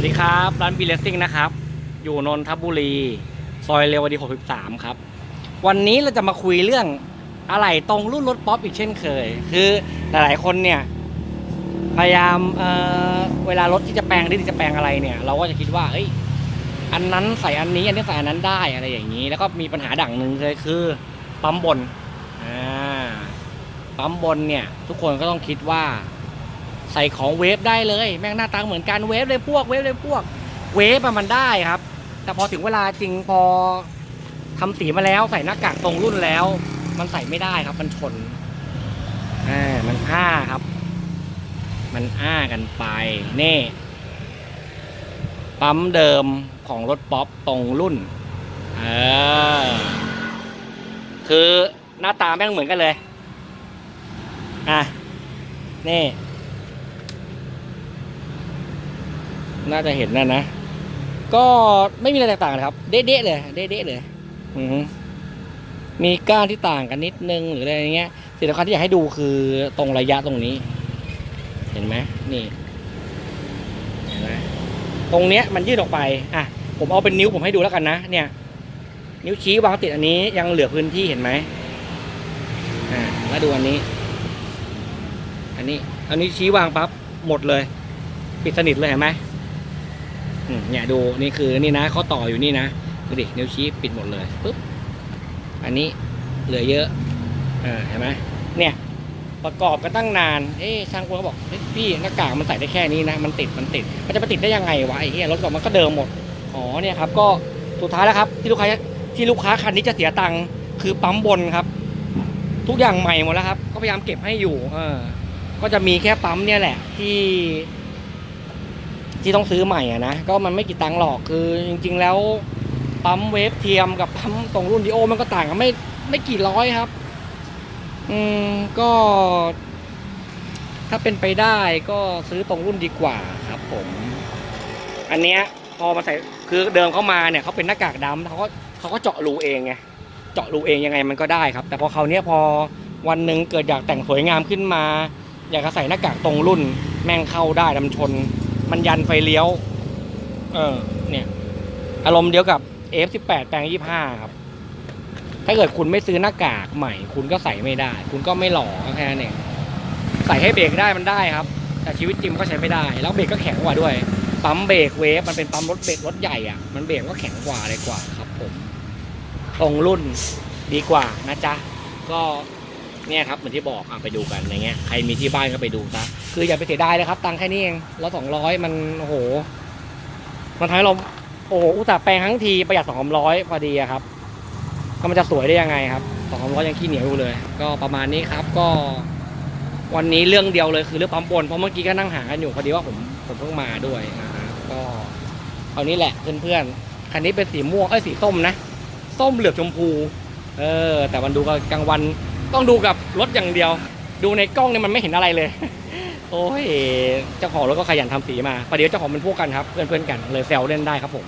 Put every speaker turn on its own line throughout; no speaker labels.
วัสดีครับ ร้านบีเลสซิ่งนะครับ อยู่นนทบุรี ซอยเรวดี 63 ครับ วันนี้เราจะมาคุยเรื่องอะไรตรงรุ่นรถป๊อปอีกเช่นเคย คือหลายๆคนเนี่ย พยายามเเวลารถที่จะแปลงที่จะแปลงอะไรเนี่ย เราก็จะคิดว่าเอ้ยอันนั้นใส่อันนี้ อันนี้ใส่อันนั้นได้อะไรอย่างนี้ แล้วก็มีปัญหาดั่งหนึ่งเลยคือปั๊มบนอ่าปั๊มบนเนี่ย ทุกคนก็ต้องคิดว่า ใส่ของเวฟได้เลย แม่งหน้าตาเหมือนกันเวฟเลยพวกเวฟเลยพวกเวฟมันได้ครับ แต่พอถึงเวลาจริงพอทำสีมาแล้วใส่หน้ากากตรงรุ่นแล้ว มันใส่ไม่ได้ครับ มันชนอ่ามันอ้าครับ มันอ้ากันไปเน่ปั๊มเดิมของรถป๊อปตรงรุ่นเออคือหน้าตาแม่งเหมือนกันเลย อะ นี่ น่าจะเห็นนะนะ ก็ไม่มีอะไรแตกต่างเลยครับ เด๊ะๆเลย เด๊ะๆเลย อือมีก้านที่ต่างกันนิดนึงหรืออะไรเงี้ยสิ่งสำคัญที่อยากให้ดูคือตรงระยะตรงนี้ เห็นไหมนี่เห็นไหมตรงเนี้ยมันยืดออกไปอะผมเอาเป็นนิ้วผมให้ดูแล้วกันนะเนี่ย นิ้วชี้วางติดอันนี้ยังเหลือพื้นที่เห็นไหมอ่าแล้วดูอันนี้ อันนี้อันนี้ชี้วางปั๊บหมดเลย ปิดสนิทเลยเห็นไหม เนี่ยดูนี่คือนี่นะเขาต่ออยู่นี่นะดูดินิ้วชี้ปิดหมดเลยปุ๊บอันนี้เหลือเยอะอ่าเห็นไหมเนี่ยประกอบกันตั้งนาน เอ๊ะช่างคนเขาบอกพี่หน้ากากมันใส่ได้แค่นี้นะ มันติด มันติด มันจะไปติดได้ยังไงวะไอ้เหี้ยรถกระบมันก็เดิมหมด อ๋อ เนี่ยครับ ก็สุดท้ายแล้วครับ ที่ลูกค้า ที่ลูกค้าคันนี้จะเสียตังค์ คือปั๊มบนครับ ทุกอย่างใหม่หมดแล้วครับ ก็พยายามเก็บให้อยู่ เออ ก็จะมีแค่ปั๊มเนี่ยแหละที่ ที่ต้องซื้อใหม่อะนะ ก็มันไม่กี่ตังค์หรอกคือจริง ๆ แล้วปั๊มเวฟเทียมกับปั๊มตรงรุ่นดีโอมันก็ต่างกันไม่ไม่กี่ร้อยครับ อืมก็ ถ้าเป็นไปได้ก็ซื้อตรงรุ่นดีกว่าครับผม อันเนี้ยพอมาใส่คือเดิมเข้ามาเนี่ยเขาเป็นหน้ากากดำเขาก็เขาก็เจาะรูเองไงเจาะรูเองยังไงมันก็ได้ครับ แต่พอเขาวเนี้ยพอวันหนึ่งเกิดอยากแต่งสวยงามขึ้นมา อยากจะใส่หน้ากากตรงรุ่น แม่งเข้าได้ดำชน มันยันไฟเลี้ยว เออ เนี่ย อารมณ์เดียวกับ F18 แปลง 25 ครับ ถ้าเกิดคุณไม่ซื้อหน้ากากใหม่ คุณก็ใส่ไม่ได้ คุณก็ไม่หล่อแค่นั้นเองใส่ให้เบรกได้มันได้ครับ แต่ชีวิตจริงก็ใช้ไม่ได้ แล้วเบรกก็แข็งกว่าด้วย ปั๊มเบรกเวฟมันเป็นปั๊มรถเบรกรถใหญ่อะ มันเบรกก็แข็งกว่าอะไรกว่าครับผมตรงรุ่นดีกว่านะจ๊ะ ก็ เนี่ยครับเหมือนที่บอกอะไปดูกันอะไรเงี้ยใครมีที่บ้านก็ไปดูซะคืออย่าไปเสียดายเลยครับ ตังค์แค่นี้เองร้อยสองร้อยมันโอ้โหมันทำให้เราโอ้โหอุตส่าห์แปลงทั้งทีประหยัดสองร้อยพอดีอะครับก็มันจะสวยได้ยังไงครับสองร้อยยังขี้เหนียวอยู่เลย ก็ประมาณนี้ครับก็ วันนี้เรื่องเดียวเลยคือเรื่องปั๊มบนเพราะเมื่อกี้ก็นั่งหากันอยู่พอดีว่าผมผมเพิ่งมาด้วยนะฮะก็เอานี้แหละเพื่อนๆคันนี้เป็นสีม่วงเอ้ยสีส้มนะส้มเหลือบชมพู เออ แต่มันดูกลางวัน ต้องดูกับรถอย่างเดียว ดูในกล้องเนี่ยมันไม่เห็นอะไรเลย โอ้ยเจ้าของรถก็ขยันทำสีมาประเดี๋ยวเจ้าของเป็นพวกกันครับเพื่อนเพื่อนๆกันเลยแซวเล่นได้ครับผม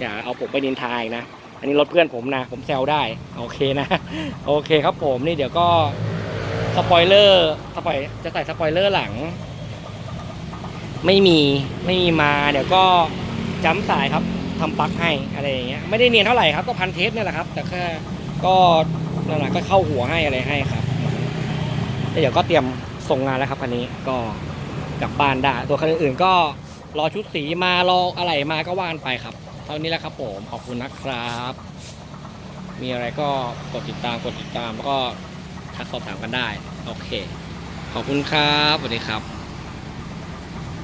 อย่าเอาผมไปนินทายนะ อันนี้รถเพื่อนผมนะ ผมแซวได้โอเคนะ โอเคครับผมนี่เดี๋ยวก็สปอยเลอร์สปอยจะใส่สปอยเลอร์หลัง ไม่มีไม่มีมา เดี๋ยวก็จ้ำสายครับทำปลั๊กให้อะไรอย่างเงี้ยไม่ได้เนียนเท่าไหร่ครับก็พันเทปเนี่ยแหละครับ แต่แค่ก็ หละก็เข้าหัวให้อะไรให้ครับเดี๋ยวก็เตรียมส่งงานแล้วครับคันนี้ก็กลับบ้านได้ตัวคันอื่นๆก็รอชุดสีมารออะไรมาก็ว่านไปครับ เท่านี้แหละครับผมขอบคุณนะครับ มีอะไรก็กดติดตามกดติดตามแล้วก็ทักสอบถามกันได้ โอเค ขอบคุณครับสวัสดีครับ